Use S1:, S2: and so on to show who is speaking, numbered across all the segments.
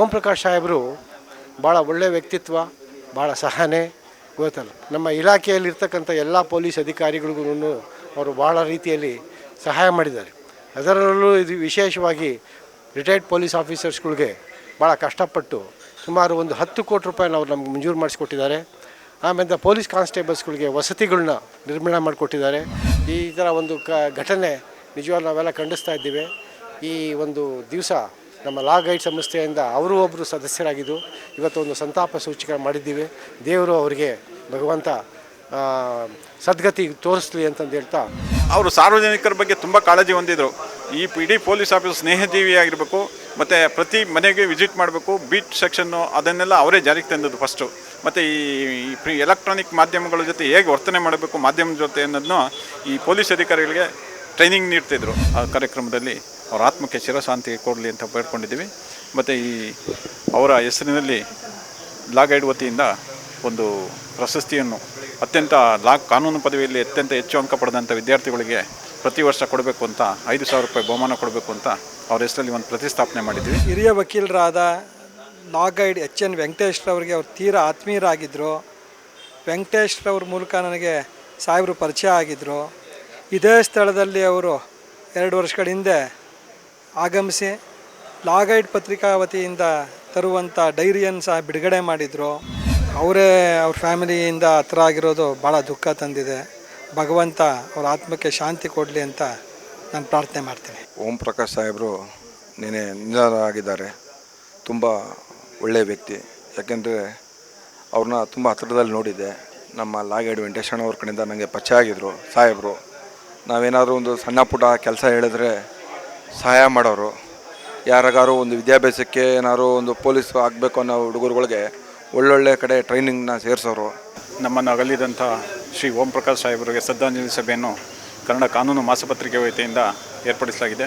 S1: ಓಂ ಪ್ರಕಾಶ್ ಸಾಹೇಬರು ಭಾಳ ಒಳ್ಳೆಯ ವ್ಯಕ್ತಿತ್ವ, ಭಾಳ ಸಹನೆ, ಗೊತ್ತಲ್ಲ. ನಮ್ಮ ಇಲಾಖೆಯಲ್ಲಿರ್ತಕ್ಕಂಥ ಎಲ್ಲ ಪೊಲೀಸ್ ಅಧಿಕಾರಿಗಳಿಗೂ ಅವರು ಭಾಳ ರೀತಿಯಲ್ಲಿ ಸಹಾಯ ಮಾಡಿದ್ದಾರೆ. ಅದರಲ್ಲೂ ಇದು ವಿಶೇಷವಾಗಿ ರಿಟೈರ್ಡ್ ಪೊಲೀಸ್ ಆಫೀಸರ್ಸ್ಗಳಿಗೆ ಭಾಳ ಕಷ್ಟಪಟ್ಟು ಸುಮಾರು ಒಂದು ಹತ್ತು ಕೋಟಿ ರೂಪಾಯಿನ ಅವ್ರು ನಮ್ಗೆ ಮಂಜೂರು ಮಾಡಿಸ್ಕೊಟ್ಟಿದ್ದಾರೆ. ಆಮೇಲೆ ಪೊಲೀಸ್ ಕಾನ್ಸ್ಟೇಬಲ್ಸ್ಗಳಿಗೆ ವಸತಿಗಳನ್ನ ನಿರ್ಮಾಣ ಮಾಡಿಕೊಟ್ಟಿದ್ದಾರೆ. ಈ ಥರ ಒಂದು ಕ ಘಟನೆ ನಿಜವಾಗ್ಲೂ ನಾವೆಲ್ಲ ಖಂಡಿಸ್ತಾ ಇದ್ದೀವಿ. ಈ ಒಂದು ದಿವಸ ನಮ್ಮ ಲಾ ಗೈಡ್ ಸಂಸ್ಥೆಯಿಂದ ಅವರು ಒಬ್ಬರು ಸದಸ್ಯರಾಗಿದ್ದು, ಇವತ್ತು ಒಂದು ಸಂತಾಪ ಸೂಚಕ ಮಾಡಿದ್ದೀವಿ. ದೇವರು ಅವರಿಗೆ ಭಗವಂತ ಸದ್ಗತಿ ತೋರಿಸ್ಲಿ ಅಂತಂದು ಹೇಳ್ತಾ.
S2: ಅವರು ಸಾರ್ವಜನಿಕರ ಬಗ್ಗೆ ತುಂಬ ಕಾಳಜಿ ಹೊಂದಿದ್ರು. ಈ ಇಡೀ ಪೊಲೀಸ್ ಆಫೀಸ್ ಸ್ನೇಹಜೀವಿ ಆಗಿರಬೇಕು, ಮತ್ತು ಪ್ರತಿ ಮನೆಗೆ ವಿಸಿಟ್ ಮಾಡಬೇಕು ಬೀಟ್ ಸೆಕ್ಷನ್ನು ಅದನ್ನೆಲ್ಲ ಅವರೇ ಜಾರಿಗೆ ತಂದದ್ದು ಫಸ್ಟು ಮತ್ತು ಈ ಎಲೆಕ್ಟ್ರಾನಿಕ್ ಮಾಧ್ಯಮಗಳ ಜೊತೆ ಹೇಗೆ ವರ್ತನೆ ಮಾಡಬೇಕು ಮಾಧ್ಯಮದ ಜೊತೆ ಅನ್ನೋದನ್ನು ಈ ಪೊಲೀಸ್ ಅಧಿಕಾರಿಗಳಿಗೆ ಟ್ರೈನಿಂಗ್ ನೀಡ್ತಿದ್ರು ಆ ಕಾರ್ಯಕ್ರಮದಲ್ಲಿ. ಅವರ ಆತ್ಮಕ್ಕೆ ಚಿರಶಾಂತಿ ಕೊಡಲಿ ಅಂತ ಬೇಡ್ಕೊಂಡಿದ್ದೀವಿ. ಮತ್ತು ಈ ಅವರ ಹೆಸರಿನಲ್ಲಿ ಲಾ ಗೈಡ್ ವತಿಯಿಂದ ಒಂದು ಪ್ರಶಸ್ತಿಯನ್ನು ಅತ್ಯಂತ ಲಾ ಕಾನೂನು ಪದವಿಯಲ್ಲಿ ಅತ್ಯಂತ ಹೆಚ್ಚು ಅಂಕ ಪಡೆದಂಥ ವಿದ್ಯಾರ್ಥಿಗಳಿಗೆ ಪ್ರತಿ ವರ್ಷ ಕೊಡಬೇಕು ಅಂತ, ಐದು ಸಾವಿರ ರೂಪಾಯಿ ಬಹುಮಾನ ಕೊಡಬೇಕು ಅಂತ ಅವ್ರ ಹೆಸರಲ್ಲಿ ಒಂದು ಪ್ರತಿಷ್ಠಾಪನೆ ಮಾಡಿದ್ವಿ
S3: ಹಿರಿಯ ವಕೀಲರಾದ ಲಾ ಗೈಡ್ ಎಚ್ ಎನ್ ವೆಂಕಟೇಶ್ರವ್ರಿಗೆ ಅವ್ರು ತೀರಾ ಆತ್ಮೀಯರಾಗಿದ್ದರು ವೆಂಕಟೇಶ್ರವ್ರ ಮೂಲಕ ನನಗೆ ಸಾಹೇಬರು ಪರಿಚಯ ಆಗಿದ್ದರು ಇದೇ ಸ್ಥಳದಲ್ಲಿ ಅವರು ಎರಡು ವರ್ಷಗಳ ಹಿಂದೆ ಆಗಮಿಸಿ ಲಾಗೈಡ್ ಪತ್ರಿಕಾ ವತಿಯಿಂದ ತರುವಂಥ ಡೈರಿಯನ್ನು ಸಹ ಬಿಡುಗಡೆ ಮಾಡಿದರು. ಅವರೇ ಅವ್ರ ಫ್ಯಾಮಿಲಿಯಿಂದ ಹತ್ರ ಆಗಿರೋದು ಭಾಳ ದುಃಖ ತಂದಿದೆ. ಭಗವಂತ ಅವ್ರ ಆತ್ಮಕ್ಕೆ ಶಾಂತಿ ಕೊಡಲಿ ಅಂತ ನಾನು ಪ್ರಾರ್ಥನೆ ಮಾಡ್ತೀನಿ.
S4: ಓಂ ಪ್ರಕಾಶ್ ಸಾಹೇಬರು, ನೆನೆ ನಿಧನರಾಗಿದ್ದಾರೆ ತುಂಬ ಒಳ್ಳೆಯ ವ್ಯಕ್ತಿ. ಯಾಕೆಂದರೆ ಅವ್ರನ್ನ ತುಂಬ ಹತ್ರದಲ್ಲಿ ನೋಡಿದ್ದೆ. ನಮ್ಮ ಲಾಗೇಡ್ ವೆಂಕಟೇಶಣ್ಣ ಅವ್ರ ಕಡೆಯಿಂದ ನನಗೆ ಪರಿಚಯ ಆಗಿದ್ದರು ಸಾಹೇಬರು. ನಾವೇನಾದರೂ ಒಂದು ಸಣ್ಣ ಪುಟ್ಟ ಕೆಲಸ ಹೇಳಿದ್ರೆ ಸಹಾಯ ಮಾಡೋರು. ಯಾರಿಗಾರು ಒಂದು ವಿದ್ಯಾಭ್ಯಾಸಕ್ಕೆ ಏನಾದ್ರು ಒಂದು ಪೊಲೀಸ್ ಆಗಬೇಕು ಅನ್ನೋ ಹುಡುಗರುಗಳಿಗೆ ಒಳ್ಳೊಳ್ಳೆ ಕಡೆ ಟ್ರೈನಿಂಗ್ನ ಸೇರಿಸೋರು.
S2: ನಮ್ಮನ್ನು ಅಗಲಿದಂಥ ಶ್ರೀ ಓಂ ಪ್ರಕಾಶ್ ಸಾಹೇಬರಿಗೆ ಶ್ರದ್ಧಾಂಜಲಿ ಸಭೆಯನ್ನು ಕನ್ನಡ ಕಾನೂನು ಮಾಸಪತ್ರಿಕೆ ವತಿಯಿಂದ ಏರ್ಪಡಿಸಲಾಗಿದೆ.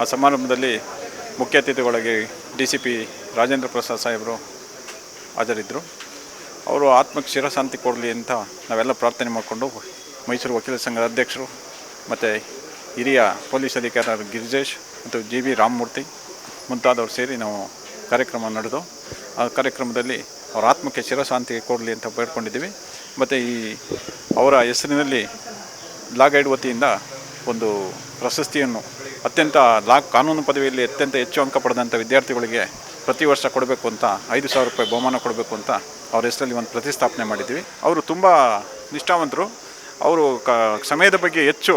S2: ಆ ಸಮಾರಂಭದಲ್ಲಿ ಮುಖ್ಯ ಅತಿಥಿಗಳಾಗಿ D C P Rajendra Prasad ಸಾಹೇಬರು ಹಾಜರಿದ್ದರು. ಅವರು ಆತ್ಮಕ್ಕೆ ಶಿರಶಾಂತಿ ಕೊಡಲಿ ಅಂತ ನಾವೆಲ್ಲ ಪ್ರಾರ್ಥನೆ ಮಾಡಿಕೊಂಡು ಮೈಸೂರು ವಕೀಲ ಸಂಘದ ಅಧ್ಯಕ್ಷರು ಮತ್ತು ಹಿರಿಯ ಪೊಲೀಸ್ ಅಧಿಕಾರಿ ಗಿರಿಜೇಶ್ ಮತ್ತು ಜಿ ಬಿ ರಾಮಮೂರ್ತಿ ಮುಂತಾದವರು ಸೇರಿ ನಾವು ಕಾರ್ಯಕ್ರಮ ನಡೆದು, ಆ ಕಾರ್ಯಕ್ರಮದಲ್ಲಿ ಅವರ ಆತ್ಮಕ್ಕೆ ಶಿರಶಾಂತಿ ಕೊಡಲಿ ಅಂತ ಬೇಡ್ಕೊಂಡಿದ್ದೀವಿ. ಮತ್ತು ಈ ಅವರ ಹೆಸರಿನಲ್ಲಿ ಲಾ ಗೈಡ್ ವತಿಯಿಂದ ಒಂದು ಪ್ರಶಸ್ತಿಯನ್ನು ಅತ್ಯಂತ ಲಾ ಕಾನೂನು ಪದವಿಯಲ್ಲಿ ಅತ್ಯಂತ ಹೆಚ್ಚು ಅಂಕ ಪಡೆದಂಥ ವಿದ್ಯಾರ್ಥಿಗಳಿಗೆ ಪ್ರತಿ ವರ್ಷ ಕೊಡಬೇಕು ಅಂತ, ಐದು ಸಾವಿರ ರೂಪಾಯಿ ಬಹುಮಾನ ಕೊಡಬೇಕು ಅಂತ ಅವ್ರ ಹೆಸರಲ್ಲಿ ಒಂದು ಪ್ರತಿಸ್ಥಾಪನೆ ಮಾಡಿದ್ದೀವಿ. ಅವರು ತುಂಬ ನಿಷ್ಠಾವಂತರು. ಅವರು ಕ ಸಮಯದ ಬಗ್ಗೆ ಹೆಚ್ಚು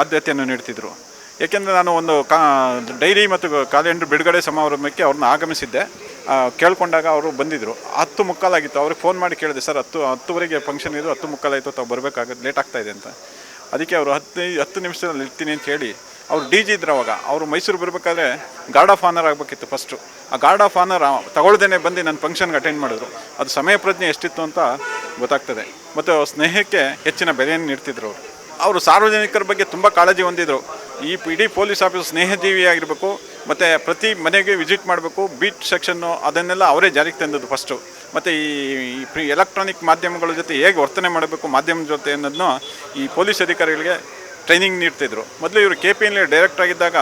S2: ಆದ್ಯತೆಯನ್ನು ನೀಡ್ತಿದ್ರು. ಏಕೆಂದರೆ ನಾನು ಒಂದು ಕಾ ಡೈರಿ ಮತ್ತು ಕ್ಯಾಲೆಂಡರ್ ಬಿಡುಗಡೆ ಸಮಾರಂಭಕ್ಕೆ ಅವ್ರನ್ನ ಆಗಮಿಸಿದ್ದೆ. ಕೇಳಿಕೊಂಡಾಗ ಅವರು ಬಂದಿದ್ದರು ಹತ್ತು ಮುಕ್ಕಾಲಾಗಿತ್ತು. ಅವ್ರಿಗೆ ಫೋನ್ ಮಾಡಿ ಕೇಳಿದೆ, ಸರ್, ಹತ್ತು, ಹತ್ತುವರೆಗೆ ಫಂಕ್ಷನ್ ಇದು, ಹತ್ತು ಮುಕ್ಕಾಲಾಯಿತು, ತಾವು ಬರಬೇಕಾಗುತ್ತೆ ಲೇಟ್ ಆಗ್ತಾಯಿದೆ ಅಂತ. ಅದಕ್ಕೆ ಅವರು ಹತ್ತು ಹತ್ತು ನಿಮಿಷದಲ್ಲಿ ಇರ್ತೀನಿ ಅಂತ ಹೇಳಿ, ಅವ್ರು ಡಿ ಜಿ ಇದ್ರು ಅವಾಗ. ಅವರು ಮೈಸೂರು ಬರಬೇಕಾದ್ರೆ ಗಾರ್ಡ್ ಆಫ್ ಆನರ್ ಆಗಬೇಕಿತ್ತು ಫಸ್ಟು ಆ ಗಾರ್ಡ್ ಆಫ್ ಆನರ್ ತಗೊಳ್ದೇನೆ ಬಂದು ನನ್ನ ಫಂಕ್ಷನ್ಗೆ ಅಟೆಂಡ್ ಮಾಡಿದ್ರು. ಅದು ಸಮಯ ಪ್ರಜ್ಞೆ ಎಷ್ಟಿತ್ತು ಅಂತ ಗೊತ್ತಾಗ್ತದೆ. ಮತ್ತು ಸ್ನೇಹಕ್ಕೆ ಹೆಚ್ಚಿನ ಬೆಲೆಯನ್ನು ನೀಡ್ತಿದ್ರು ಅವರು. ಅವರು ಸಾರ್ವಜನಿಕರ ಬಗ್ಗೆ ತುಂಬ ಕಾಳಜಿ ಹೊಂದಿದ್ರು. ಈ ಇಡೀ ಪೊಲೀಸ್ ಆಫೀಸ್ ಸ್ನೇಹಜೀವಿಯಾಗಿರಬೇಕು ಮತ್ತು ಪ್ರತಿ ಮನೆಗೆ ವಿಸಿಟ್ ಮಾಡಬೇಕು ಬೀಟ್ ಸೆಕ್ಷನ್ನು ಅದನ್ನೆಲ್ಲ ಅವರೇ ಜಾರಿಗೆ ತಂದದ್ದು ಫಸ್ಟು ಮತ್ತು ಈ ಎಲೆಕ್ಟ್ರಾನಿಕ್ ಮಾಧ್ಯಮಗಳ ಜೊತೆ ಹೇಗೆ ವರ್ತನೆ ಮಾಡಬೇಕು ಮಾಧ್ಯಮದ ಜೊತೆ ಅನ್ನೋದನ್ನು ಈ ಪೊಲೀಸ್ ಅಧಿಕಾರಿಗಳಿಗೆ ಟ್ರೈನಿಂಗ್ ನೀಡ್ತಿದ್ರು. ಮೊದಲು ಇವರು ಕೆ ಪಿ ಎನ್ಲಿ ಡೈರೆಕ್ಟ್ ಆಗಿದ್ದಾಗ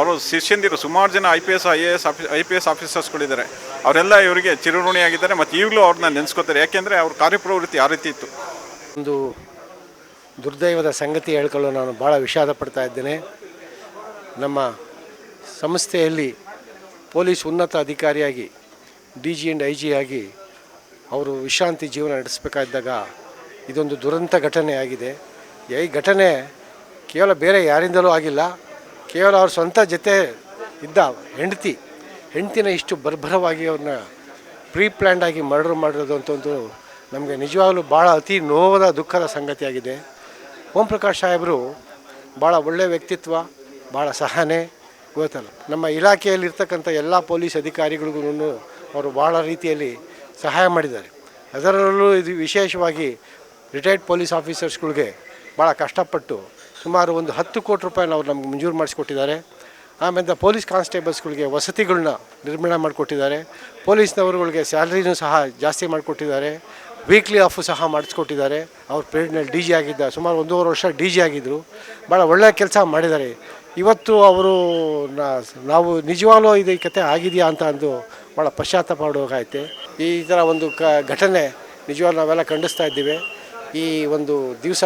S2: ಅವರು ಶಿಷ್ಯಂದಿರು ಸುಮಾರು ಜನ I P S, I A S office I P S ಆಫೀಸರ್ಸ್ಗಳಿದ್ದಾರೆ. ಅವರೆಲ್ಲ ಇವರಿಗೆ ಚಿರಋಣಿಯಾಗಿದ್ದಾರೆ ಮತ್ತು ಈಗಲೂ ಅವ್ರನ್ನ ನೆನೆಸ್ಕೋತಾರೆ. ಯಾಕೆಂದರೆ ಅವ್ರ ಕಾರ್ಯಪ್ರವೃತ್ತಿ ಆ ರೀತಿ ಇತ್ತು.
S1: ಒಂದು ದುರ್ದೈವದ ಸಂಗತಿ ಹೇಳ್ಕೊಳ್ಳಲು ನಾನು ಭಾಳ ವಿಷಾದ ಪಡ್ತಾ ಇದ್ದೇನೆ. ನಮ್ಮ ಸಂಸ್ಥೆಯಲ್ಲಿ ಪೊಲೀಸ್ ಉನ್ನತ ಅಧಿಕಾರಿಯಾಗಿ, D G and I G ಆಗಿ ಅವರು ವಿಶ್ರಾಂತಿ ಜೀವನ ನಡೆಸಬೇಕಾದಾಗ ಇದೊಂದು ದುರಂತ ಘಟನೆ ಆಗಿದೆ. ಈ ಘಟನೆ ಕೇವಲ ಬೇರೆ ಯಾರಿಂದಲೂ ಆಗಿಲ್ಲ. ಕೇವಲ ಅವ್ರ ಸ್ವಂತ ಜೊತೆ ಇದ್ದ ಹೆಂಡತಿ, ಹೆಂಡತಿನ ಇಷ್ಟು ಬರ್ಬರವಾಗಿ ಅವ್ರನ್ನ ಪ್ರೀ ಪ್ಲ್ಯಾಂಡಾಗಿ ಮರ್ಡರ್ ಮಾಡಿರೋದು ಅಂತ ಒಂದು ನಮಗೆ ನಿಜವಾಗಲೂ ಭಾಳ ಅತಿ ನೋವದ, ದುಃಖದ ಸಂಗತಿಯಾಗಿದೆ. ಓಂ ಪ್ರಕಾಶ್ ಸಾಹೇಬರು ಭಾಳ ಒಳ್ಳೆಯ ವ್ಯಕ್ತಿತ್ವ, ಭಾಳ ಸಹನೆ, ಗೊತ್ತಲ್ಲ. ನಮ್ಮ ಇಲಾಖೆಯಲ್ಲಿರ್ತಕ್ಕಂಥ ಎಲ್ಲ ಪೊಲೀಸ್ ಅಧಿಕಾರಿಗಳಿಗೂ ಅವರು ಭಾಳ ರೀತಿಯಲ್ಲಿ ಸಹಾಯ ಮಾಡಿದ್ದಾರೆ. ಅದರಲ್ಲೂ ಇದು ವಿಶೇಷವಾಗಿ ರಿಟೈರ್ಡ್ ಪೊಲೀಸ್ ಆಫೀಸರ್ಸ್ಗಳಿಗೆ ಭಾಳ ಕಷ್ಟಪಟ್ಟು ಸುಮಾರು ಒಂದು ಹತ್ತು ಕೋಟಿ ರೂಪಾಯಿನ ಅವ್ರು ನಮ್ಗೆ ಮಂಜೂರು ಮಾಡಿಸ್ಕೊಟ್ಟಿದ್ದಾರೆ. ಆಮೇಲೆ ಪೊಲೀಸ್ ಕಾನ್ಸ್ಟೇಬಲ್ಸ್ಗಳಿಗೆ ವಸತಿಗಳನ್ನ ನಿರ್ಮಾಣ ಮಾಡಿಕೊಟ್ಟಿದ್ದಾರೆ. ಪೊಲೀಸ್ನವರುಗಳಿಗೆ ಸ್ಯಾಲ್ರಿನೂ ಸಹ ಜಾಸ್ತಿ ಮಾಡಿಕೊಟ್ಟಿದ್ದಾರೆ. ವೀಕ್ಲಿ ಆಫು ಸಹ ಮಾಡಿಸ್ಕೊಟ್ಟಿದ್ದಾರೆ. ಅವ್ರ ಪೀರಿಯಡ್ನಲ್ಲಿ ಡಿ ಜಿ ಆಗಿದ್ದ, ಸುಮಾರು ಒಂದೂವರೆ ವರ್ಷ ಡಿ ಜಿ ಆಗಿದ್ದರು ಭಾಳ ಒಳ್ಳೆಯ ಕೆಲಸ ಮಾಡಿದ್ದಾರೆ. ಇವತ್ತು ಅವರು ನಾವು ನಿಜವಾಗ್ಲೂ ಇದು ಈ ಕತೆ ಆಗಿದೆಯಾ ಅಂತ ಅಂದು ಭಾಳ ಪಶ್ಚಾತ್ತಾಪ ಪಡುವಾಗೈತೆ ಈ ಥರ ಒಂದು ಕ, ಘಟನೆ ನಿಜವಾಗ್ಲೂ ನಾವೆಲ್ಲ ಖಂಡಿಸ್ತಾ ಇದ್ದೀವಿ. ಈ ಒಂದು ದಿವಸ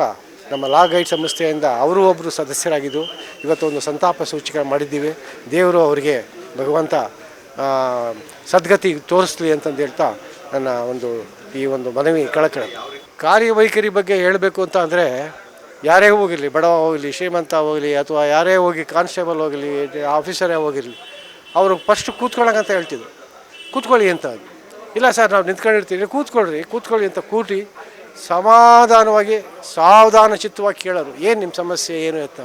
S1: ನಮ್ಮ ಲಾ ಗೈಡ್ ಸಂಸ್ಥೆಯಿಂದ ಅವರು ಒಬ್ಬರು ಸದಸ್ಯರಾಗಿದ್ದು. ಇವತ್ತು ಒಂದು ಸಂತಾಪ ಸೂಚಕ ಮಾಡಿದ್ದೀವಿ. ದೇವರು ಅವರಿಗೆ ಭಗವಂತ ಸದ್ಗತಿ ತೋರಿಸ್ಲಿ ಅಂತಂದು ಹೇಳ್ತಾ ನನ್ನ ಒಂದು ಈ ಒಂದು ಮನವಿ ಕಳಕಳ. ಕಾರ್ಯವೈಖರಿ ಬಗ್ಗೆ ಹೇಳಬೇಕು ಅಂತ ಅಂದರೆ ಯಾರೇ ಹೋಗಿರಲಿ, ಬಡವ ಹೋಗಲಿ, ಶ್ರೀಮಂತ ಹೋಗಲಿ, ಅಥವಾ ಯಾರೇ ಹೋಗಿ ಕಾನ್ಸ್ಟೇಬಲ್ ಹೋಗಲಿ, ಆಫೀಸರೇ ಹೋಗಿರಲಿ, ಅವರು ಫಸ್ಟ್ ಕೂತ್ಕೊಳ್ಳೋಂಗಂತ ಹೇಳ್ತಿದ್ರು. ಕೂತ್ಕೊಳ್ಳಿ ಅಂತ. ಇಲ್ಲ ಸರ್, ನಾವು ನಿಂತ್ಕೊಂಡಿರ್ತೀವಿ. ಕೂತ್ಕೊಳ್ಳ್ರಿ ಕೂತ್ಕೊಳ್ಳಿ ಅಂತ ಕೂಟಿ ಸಮಾಧಾನವಾಗಿ, ಸಾವಧಾನ ಚಿತ್ತವಾಗಿ ಕೇಳೋರು. ಏನು ನಿಮ್ಮ ಸಮಸ್ಯೆ, ಏನು ಅಂತ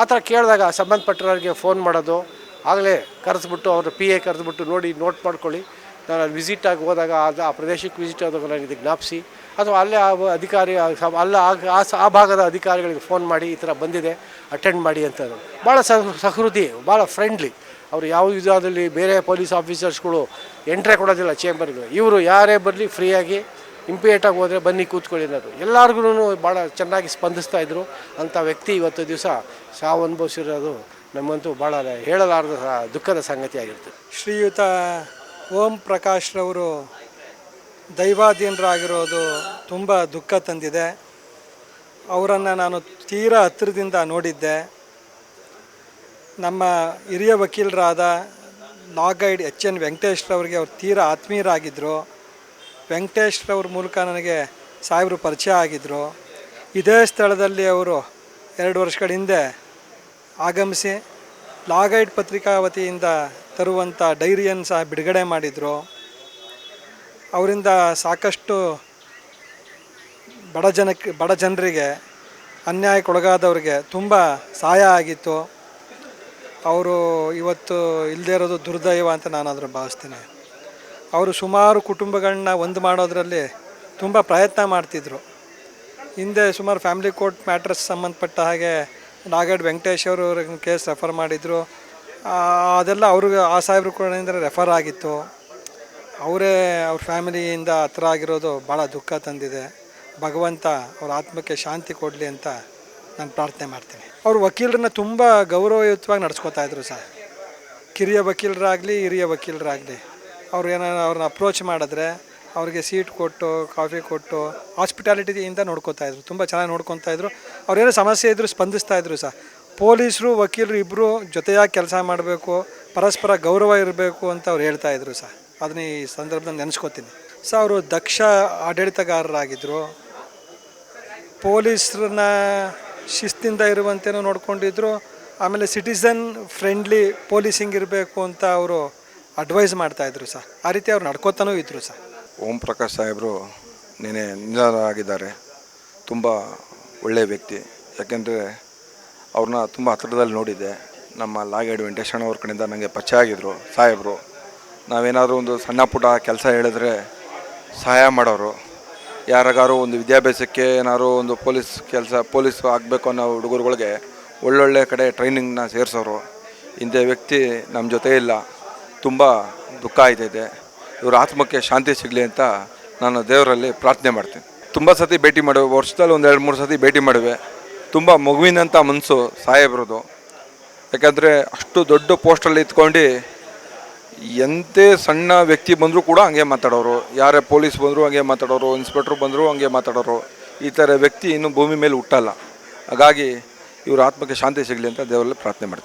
S1: ಆ ಥರ ಕೇಳಿದಾಗ ಸಂಬಂಧಪಟ್ಟವರಿಗೆ ಫೋನ್ ಮಾಡೋದು, ಆಗಲೇ ಕರೆಸ್ಬಿಟ್ಟು ಅವ್ರ ಪಿ ಎ ಕರೆದ್ಬಿಟ್ಟು ನೋಡಿ ನೋಟ್ ಮಾಡ್ಕೊಳ್ಳಿ. ನಾನು ವಿಸಿಟ್ ಆಗಿ ಹೋದಾಗ, ಅದು ಆ ಪ್ರದೇಶಕ್ಕೆ ವಿಸಿಟ್ ಆದಾಗ ನನಗೆ ಜ್ಞಾಪಿಸಿ, ಅಥವಾ ಅಲ್ಲೇ ಆ ಅಧಿಕಾರಿ ಅಲ್ಲ ಆ- ಆ ಭಾಗದ ಅಧಿಕಾರಿಗಳಿಗೆ ಫೋನ್ ಮಾಡಿ, ಈ ಥರ ಬಂದಿದೆ ಅಟೆಂಡ್ ಮಾಡಿ ಅಂತ ಭಾಳ ಸಹ ಸಹೃದಿ ಭಾಳ ಫ್ರೆಂಡ್ಲಿ ಅವರು ಯಾವ ವಿಧಾನದಲ್ಲಿ ಬೇರೆ ಪೊಲೀಸ್ ಆಫೀಸರ್ಸ್ಗಳು ಎಂಟ್ರೆ ಕೊಡೋದಿಲ್ಲ ಚೇಂಬರ್ಗೆ ಇವರು ಯಾರೇ ಬರಲಿ ಫ್ರೀಯಾಗಿ ಇಂಪಿಯೇಟಾಗಿ ಹೋದರೆ ಬನ್ನಿ ಕೂತ್ಕೊಳ್ಳಿ ಅನ್ನೋದು. ಎಲ್ಲರಿಗೂ ಭಾಳ ಚೆನ್ನಾಗಿ ಸ್ಪಂದಿಸ್ತಾ ಇದ್ದರು ಅಂಥ ವ್ಯಕ್ತಿ ಇವತ್ತು ದಿವಸ ಸಾವು ಅನುಭವಿಸಿರೋದು ನಮ್ಮಂತೂ ಭಾಳ ಹೇಳಲಾರದ ದುಃಖದ ಸಂಗತಿ ಆಗಿರ್ತದೆ.
S3: ಶ್ರೀಯುತ ಓಂ ಪ್ರಕಾಶ್ರವರು ದೈವಾಧೀನರಾಗಿರೋದು ತುಂಬ ದುಃಖ ತಂದಿದೆ. ಅವರನ್ನು ನಾನು ತೀರಾ ಹತ್ತಿರದಿಂದ ನೋಡಿದ್ದೆ. ನಮ್ಮ ಹಿರಿಯ ವಕೀಲರಾದ ನಾಗೈಡ್ ಎಚ್ ಎನ್ ವೆಂಕಟೇಶ್ರವ್ರಿಗೆ ಅವ್ರು ತೀರಾ ಆತ್ಮೀಯರಾಗಿದ್ದರು ವೆಂಕಟೇಶ್ರವ್ರ ಮೂಲಕ ನನಗೆ ಸಾಹೇಬರು ಪರಿಚಯ ಆಗಿದ್ದರು ಇದೇ ಸ್ಥಳದಲ್ಲಿ ಅವರು ಎರಡು ವರ್ಷಗಳ ಹಿಂದೆ ಆಗಮಿಸಿ ಲಾಗೈಡ್ ಪತ್ರಿಕಾ ವತಿಯಿಂದ ತರುವಂಥ ಡೈರಿಯನ್ನು ಸಹ ಬಿಡುಗಡೆ ಮಾಡಿದರು. ಅವರಿಂದ ಸಾಕಷ್ಟು ಬಡ ಜನಕ್ಕೆ, ಬಡ ಜನರಿಗೆ ಅನ್ಯಾಯಕ್ಕೊಳಗಾದವ್ರಿಗೆ ತುಂಬ ಸಹಾಯ ಆಗಿತ್ತು. ಅವರು ಇವತ್ತು ಇಲ್ಲದೇ ಇರೋದು ದುರ್ದೈವ ಅಂತ ನಾನು ಭಾವಿಸ್ತೇನೆ ಭಾವಿಸ್ತೀನಿ. ಅವರು ಸುಮಾರು ಕುಟುಂಬಗಳನ್ನ ಒಂದು ಮಾಡೋದರಲ್ಲಿ ತುಂಬ ಪ್ರಯತ್ನ ಮಾಡ್ತಿದ್ರು. ಹಿಂದೆ ಸುಮಾರು ಫ್ಯಾಮಿಲಿ ಕೋರ್ಟ್ ಮ್ಯಾಟ್ರಸ್ ಸಂಬಂಧಪಟ್ಟ ಹಾಗೆ ನಾಗಡ್ ವೆಂಕಟೇಶ್ ಅವರು ಕೇಸ್ ರೆಫರ್ ಮಾಡಿದರು. ಅದೆಲ್ಲ ಅವ್ರಿಗೆ ಆ ಸಾಹೇಬ್ರ ಕೂಡ ರೆಫರ್ ಆಗಿತ್ತು. ಅವರೇ ಅವ್ರ ಫ್ಯಾಮಿಲಿಯಿಂದ ಹತ್ರ ಆಗಿರೋದು ಭಾಳ ದುಃಖ ತಂದಿದೆ. ಭಗವಂತ ಅವ್ರ ಆತ್ಮಕ್ಕೆ ಶಾಂತಿ ಕೊಡಲಿ ಅಂತ ನಾನು ಪ್ರಾರ್ಥನೆ ಮಾಡ್ತೀನಿ. ಅವ್ರ ವಕೀಲರನ್ನ ತುಂಬ ಗೌರವಯುತವಾಗಿ ನಡ್ಸ್ಕೊತಾ ಇದ್ರು ಸರ್. ಕಿರಿಯ ವಕೀಲರಾಗಲಿ, ಹಿರಿಯ ವಕೀಲರಾಗಲಿ. ಅವ್ರು ಏನಾರ ಅವ್ರನ್ನ ಅಪ್ರೋಚ್ ಮಾಡಿದ್ರೆ ಅವ್ರಿಗೆ ಸೀಟ್ ಕೊಟ್ಟು ಕಾಫಿ ಕೊಟ್ಟು ಹಾಸ್ಪಿಟಾಲಿಟಿಯಿಂದ ನೋಡ್ಕೊತಾ ಇದ್ರು. ತುಂಬ ಚೆನ್ನಾಗಿ ನೋಡ್ಕೊತಾ ಇದ್ರು. ಅವ್ರೇನೋ ಸಮಸ್ಯೆ ಇದ್ದರೂ ಸ್ಪಂದಿಸ್ತಾ ಇದ್ರು ಸರ್ ಪೊಲೀಸರು, ವಕೀಲರು ಇಬ್ಬರು ಜೊತೆಯಾಗಿ ಕೆಲಸ ಮಾಡಬೇಕು, ಪರಸ್ಪರ ಗೌರವ ಇರಬೇಕು ಅಂತ ಅವ್ರು ಹೇಳ್ತಾ ಇದ್ರು ಸರ್ ಅದನ್ನ ಈ ಸಂದರ್ಭದಲ್ಲಿ ನೆನೆಸ್ಕೊತೀನಿ. ಸರ್ ಅವರು ದಕ್ಷ ಆಡಳಿತಗಾರರಾಗಿದ್ದರು ಪೊಲೀಸ್ರನ್ನ ಶಿಸ್ತಿಂದ ಇರುವಂತೆಯೂ ನೋಡ್ಕೊಂಡಿದ್ರು. ಆಮೇಲೆ ಸಿಟಿಸನ್ ಫ್ರೆಂಡ್ಲಿ ಪೊಲೀಸಿಂಗ್ ಇರಬೇಕು ಅಂತ ಅವರು ಅಡ್ವೈಸ್ ಮಾಡ್ತಾಯಿದ್ರು ಸರ್. ಆ ರೀತಿ ಅವ್ರು ನಡ್ಕೋತಾನೂ ಇದ್ರು ಸರ್.
S4: ಓಂ ಪ್ರಕಾಶ್ ಸಾಹೇಬರು ನಿನ್ನೆ ನಿಧನರಾಗಿದ್ದಾರೆ. ತುಂಬ ಒಳ್ಳೆಯ ವ್ಯಕ್ತಿ. ಯಾಕೆಂದರೆ ಅವ್ರನ್ನ ತುಂಬ ಹತ್ತಿರದಲ್ಲಿ ನೋಡಿದ್ದೆ. ನಮ್ಮ ಲಾಗೇಡ್ ವೆಂಕಟೇಶಣ್ಣ ಅವ್ರ ಕಡೆಯಿಂದ ನನಗೆ ಪರಿಚಯ ಆಗಿದ್ದರು ಸಾಹೇಬರು, ನಾವೇನಾದರೂ ಒಂದು ಸಣ್ಣ ಪುಟ್ಟ ಕೆಲಸ ಹೇಳಿದ್ರೆ ಸಹಾಯ ಮಾಡೋರು. ಯಾರಿಗಾರು ಒಂದು ವಿದ್ಯಾಭ್ಯಾಸಕ್ಕೆ ಏನಾದ್ರು ಒಂದು ಪೊಲೀಸ್ ಕೆಲಸ, ಪೊಲೀಸ್ ಆಗಬೇಕು ಅನ್ನೋ ಹುಡುಗರುಗಳಿಗೆ ಒಳ್ಳೊಳ್ಳೆ ಕಡೆ ಟ್ರೈನಿಂಗ್ನ ಸೇರಿಸೋರು. ಇಂಥ ವ್ಯಕ್ತಿ ನಮ್ಮ ಜೊತೆ ಇಲ್ಲ. ತುಂಬ ದುಃಖ ಆಯ್ತೈತೆ ಇವ್ರ ಆತ್ಮಕ್ಕೆ ಶಾಂತಿ ಸಿಗಲಿ ಅಂತ ನಾನು ದೇವರಲ್ಲಿ ಪ್ರಾರ್ಥನೆ ಮಾಡ್ತೀನಿ. ತುಂಬ ಸತಿ ಭೇಟಿ ಮಾಡುವೆ, ವರ್ಷದಲ್ಲಿ ಒಂದು ಎರಡು, ಮೂರು ಸತಿ ಭೇಟಿ ಮಾಡುವೆ. ತುಂಬ ಮಗುವಿನಂಥ ಮನಸ್ಸು ಸಾಹೇಬ್ರದು ಯಾಕಂದರೆ ಅಷ್ಟು ದೊಡ್ಡ ಪೋಸ್ಟಲ್ಲಿ ಇತ್ಕೊಂಡು ಎಂತೆ ಸಣ್ಣ ವ್ಯಕ್ತಿ ಬಂದರೂ ಕೂಡ ಹಂಗೆ ಮಾತಾಡೋರು. ಯಾರೇ ಪೊಲೀಸ್ ಬಂದರೂ ಹಂಗೆ ಮಾತಾಡೋರು ಇನ್ಸ್ಪೆಕ್ಟ್ರು ಬಂದರೂ ಹಂಗೆ ಮಾತಾಡೋರು. ಈ ಥರ ವ್ಯಕ್ತಿ ಇನ್ನೂ ಭೂಮಿ ಮೇಲೆ ಹುಟ್ಟಲ್ಲ. ಹಾಗಾಗಿ ಇವರ ಆತ್ಮಕ್ಕೆ ಶಾಂತಿ ಸಿಗಲಿ ಅಂತ ದೇವರಲ್ಲಿ ಪ್ರಾರ್ಥನೆ ಮಾಡ್ತೀನಿ.